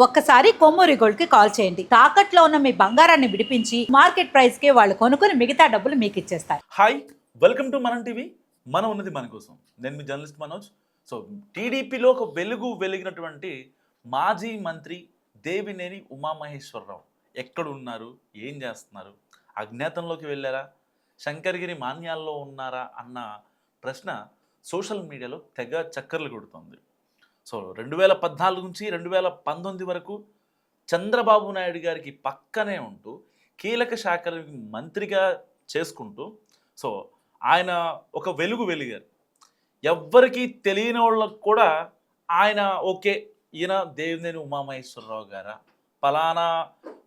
ఒక్కసారి కొమ్మూరి గోల్డ్కి కాల్ చేయండి. తాకట్లో ఉన్న మీ బంగారాన్ని విడిపించి మార్కెట్ ప్రైస్కి వాళ్ళు కొనుక్కుని మిగతా డబ్బులు మీకు ఇచ్చేస్తారు. Hi welcome to Manam TV. మనం ఉన్నది మన కోసం. నేను మీ జర్నలిస్ట్ మనోజ్. సో టీడీపీలో ఒక వెలుగు వెలిగినటువంటి మాజీ మంత్రి దేవినేని ఉమామహేశ్వరరావు ఎక్కడ ఉన్నారు? ఏం చేస్తున్నారు? అజ్ఞాతంలోకి వెళ్ళారా? శంకరగిరి మాన్యాల్లో ఉన్నారా? అన్న ప్రశ్న సోషల్ మీడియాలో తెగ చక్కర్లు కొడుతుంది. సో రెండు వేల పద్నాలుగు నుంచి రెండు వేల పంతొమ్మిది వరకు చంద్రబాబు నాయుడు గారికి పక్కనే ఉంటూ కీలక శాఖల మంత్రిగా చేసుకుంటూ సో ఆయన ఒక వెలుగు వెలిగారు. ఎవ్వరికీ తెలియని వాళ్ళకు కూడా ఆయన ఓకే ఈయన దేవినేని ఉమామహేశ్వరరావు గారా? పలానా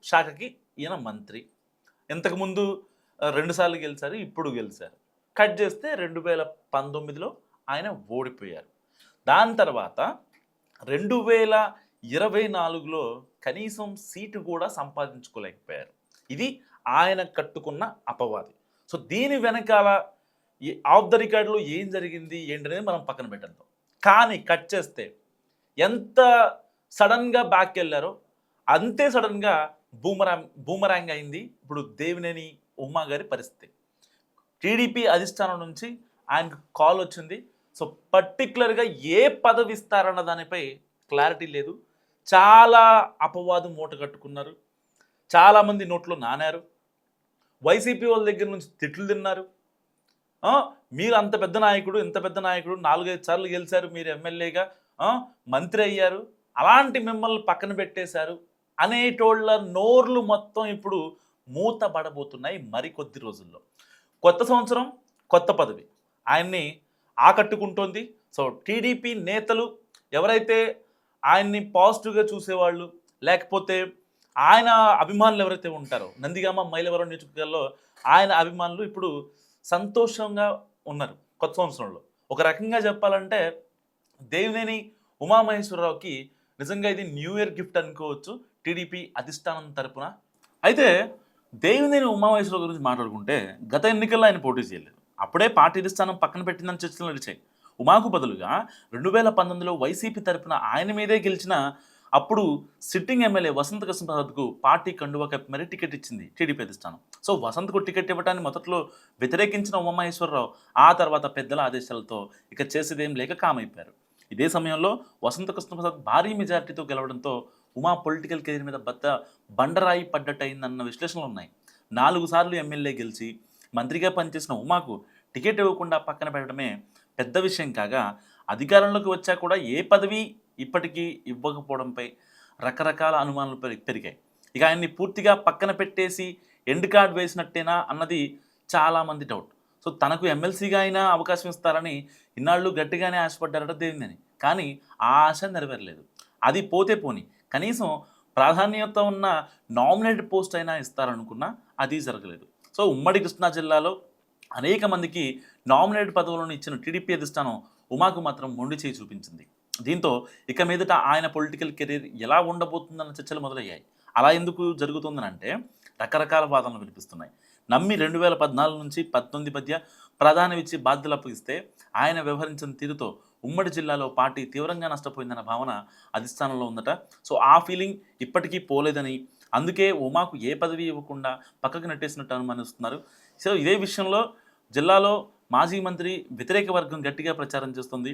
శాఖకి ఈయన మంత్రి. ఇంతకుముందు రెండుసార్లు గెలిచారు ఇప్పుడు గెలిచారు. కట్ చేస్తే రెండు వేల పంతొమ్మిదిలో ఆయన ఓడిపోయారు. దాని తర్వాత రెండు వేల ఇరవై నాలుగులో కనీసం సీటు కూడా సంపాదించుకోలేకపోయారు. ఇది ఆయన కట్టుకున్న అపవాది. సో దీని వెనకాల ఈ ఆఫ్ ద రికార్డులో ఏం జరిగింది ఏంటనేది మనం పక్కన పెట్టద్దాం. కానీ కట్ చేస్తే ఎంత సడన్గా బ్యాక్ వెళ్ళారో అంతే సడన్గా బూమరాంగ్ బూమరాంగ్ అయింది ఇప్పుడు దేవినేని ఉమా గారి పరిస్థితి. టీడీపీ అధిష్టానం నుంచి ఆయనకు కాల్ వచ్చింది. సో పర్టికులర్గా ఏ పదవి ఇస్తారన్న దానిపై క్లారిటీ లేదు. చాలా అపవాదం మూట కట్టుకున్నారు. చాలామంది నోట్లో నానారు. వైసీపీ వాళ్ళ దగ్గర నుంచి తిట్లు తిన్నారు. మీరు అంత పెద్ద నాయకుడు ఇంత పెద్ద నాయకుడు నాలుగైదు సార్లు గెలిచారు మీరు ఎమ్మెల్యేగా మంత్రి అయ్యారు. అలాంటి మిమ్మల్ని పక్కన పెట్టేశారు. అనేటోళ్ళ నోర్లు మొత్తం ఇప్పుడు మూతబడబోతున్నాయి మరికొద్ది రోజుల్లో. కొత్త సంవత్సరం కొత్త పదవి. ఆయన్ని ఆకట్టుకుంటోంది. సో టీడీపీ నేతలు ఎవరైతే ఆయన్ని పాజిటివ్గా చూసేవాళ్ళు లేకపోతే ఆయన అభిమానులు ఎవరైతే ఉంటారో నందిగామ మైలవరం నియోజకవర్గాల్లో ఆయన అభిమానులు ఇప్పుడు సంతోషంగా ఉన్నారు కొత్త సంవత్సరంలో. ఒక రకంగా చెప్పాలంటే దేవినేని ఉమామహేశ్వరరావుకి నిజంగా ఇది న్యూ ఇయర్ గిఫ్ట్ అనుకోవచ్చు టీడీపీ అధిష్టానం తరపున. అయితే దేవినేని ఉమామహేశ్వరరావు గురించి మాట్లాడుకుంటే గత ఎన్నికల్లో ఆయన పోటీ చేయలేదు. అప్పుడే పార్టీ అధిష్టానం పక్కన పెట్టిందని చర్చలు నడిచాయి. ఉమాకు బదులుగా రెండు వేల పంతొమ్మిదిలో వైసీపీ తరపున ఆయన మీదే గెలిచిన అప్పుడు సిట్టింగ్ ఎమ్మెల్యే వసంత కృష్ణ ప్రసాద్కు పార్టీ కండువా కప్పి మరీ టికెట్ ఇచ్చింది టీడీపీ అధిష్టానం. సో వసంత్కు టికెట్ ఇవ్వడానికి మొదట్లో వ్యతిరేకించిన ఉమామహేశ్వరరావు ఆ తర్వాత పెద్దల ఆదేశాలతో ఇక చేసేదేం లేక కామైపోయారు. ఇదే సమయంలో వసంత కృష్ణ ప్రసాద్ భారీ మెజారిటీతో గెలవడంతో ఉమా పొలిటికల్ కెరీర్ మీద బద్ద బండరాయి పడ్డట్టయిందన్న విశ్లేషణలు ఉన్నాయి నాలుగు సార్లు ఎమ్మెల్యే గెలిచి మంత్రిగా పనిచేసిన ఉమాకు టికెట్ ఇవ్వకుండా పక్కన పెట్టడమే పెద్ద విషయం కాగా అధికారంలోకి వచ్చా కూడా ఏ పదవి ఇప్పటికీ ఇవ్వకపోవడంపై రకరకాల అనుమానాలు పెరిగాయి. ఇక ఆయన్ని పూర్తిగా పక్కన పెట్టేసి ఎండ్ కార్డ్ వేసినట్టేనా అన్నది చాలామంది డౌట్. సో తనకు ఎమ్మెల్సీగా అయినా అవకాశం ఇస్తారని ఇన్నాళ్ళు గట్టిగానే ఆశపడ్డారట దేవిందని కానీ ఆ ఆశ నెరవేరలేదు. అది పోతే పోని. కనీసం ప్రాధాన్యత ఉన్న నామినేటెడ్ పోస్ట్ అయినా ఇస్తారనుకున్నా అది జరగలేదు. సో ఉమ్మడి కృష్ణా జిల్లాలో అనేక మందికి నామినేటెడ్ పదవులను ఇచ్చిన టీడీపీ అధిష్టానం ఉమాకు మాత్రం మొండి చేయి చూపించింది. దీంతో ఇక మీదట ఆయన పొలిటికల్ కెరీర్ ఎలా ఉండబోతుందన్న చర్చలు మొదలయ్యాయి. అలా ఎందుకు జరుగుతుందని అంటే రకరకాల వాదనలు వినిపిస్తున్నాయి. నమ్మి రెండు వేల పద్నాలుగు నుంచి పంతొమ్మిది మధ్య ప్రధాన ఇచ్చి బాధ్యతలు అప్పగిస్తే ఆయన వ్యవహరించిన తీరుతో ఉమ్మడి జిల్లాలో పార్టీ తీవ్రంగా నష్టపోయిందన్న భావన అధిష్టానంలో ఉందట. సో ఆ ఫీలింగ్ ఇప్పటికీ పోలేదని అందుకే ఉమాకు ఏ పదవి ఇవ్వకుండా పక్కకు నెట్టేసినట్టు అనుమానిస్తున్నారు. సో ఇదే విషయంలో జిల్లాలో మాజీ మంత్రి వ్యతిరేక వర్గం గట్టిగా ప్రచారం చేస్తుంది.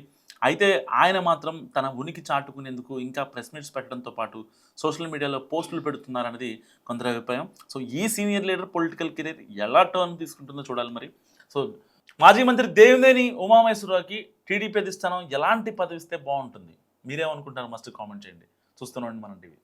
అయితే ఆయన మాత్రం తన ఉనికి చాటుకునేందుకు ఇంకా ప్రెస్ మీట్స్ పెట్టడంతో పాటు సోషల్ మీడియాలో పోస్టులు పెడుతున్నారనేది కొందరి అభిప్రాయం. సో ఈ సీనియర్ లీడర్ పొలిటికల్ కెరీర్ ఎలా టర్న్ తీసుకుంటుందో చూడాలి మరి. సో మాజీ మంత్రి దేవినేని ఉమామేశ్వరరావుకి టీడీపీ అధిష్టానం ఎలాంటి పదవిస్తే బాగుంటుంది? మీరేమనుకుంటారు మస్ట్ కామెంట్ చేయండి. చూస్తున్నాండి మనం టీవీ.